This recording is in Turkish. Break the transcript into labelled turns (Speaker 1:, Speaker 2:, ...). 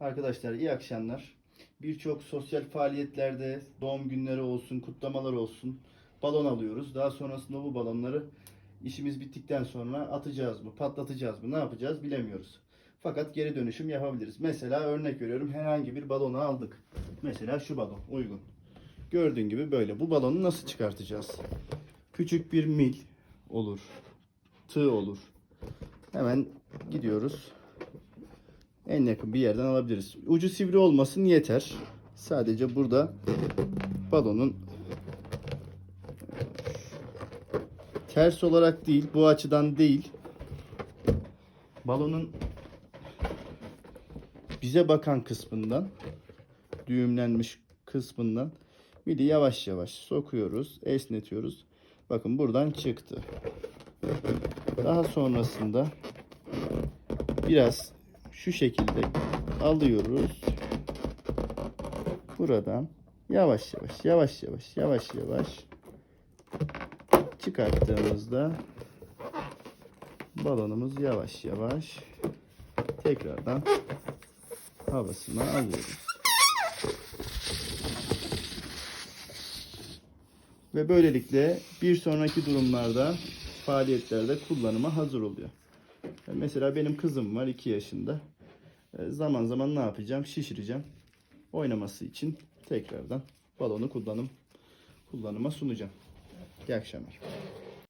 Speaker 1: Arkadaşlar iyi akşamlar. Birçok sosyal faaliyetlerde doğum günleri olsun, kutlamalar olsun balon alıyoruz. Daha sonrasında bu balonları işimiz bittikten sonra atacağız mı, patlatacağız mı, ne yapacağız bilemiyoruz. Fakat geri dönüşüm yapabiliriz. Mesela örnek veriyorum herhangi bir balonu aldık. Mesela şu balon uygun. Gördüğün gibi böyle. Bu balonu nasıl çıkartacağız? Küçük bir mil olur. Tığ olur. Hemen gidiyoruz. En yakın bir yerden alabiliriz. Ucu sivri olmasın yeter. Sadece burada balonun ters olarak değil, bu açıdan değil. Balonun bize bakan kısmından düğümlenmiş kısmından midi yavaş yavaş sokuyoruz, esnetiyoruz. Bakın buradan çıktı. Daha sonrasında biraz şu şekilde alıyoruz. Buradan yavaş yavaş yavaş yavaş yavaş yavaş çıkarttığımızda balonumuz yavaş yavaş tekrardan havasına alıyoruz. Ve böylelikle bir sonraki durumlarda faaliyetlerde kullanıma hazır oluyor. Mesela benim kızım var 2 yaşında. E, Zaman zaman ne yapacağım? Şişireceğim. Oynaması için tekrardan balonu kullanım kullanıma sunacağım. İyi akşamlar.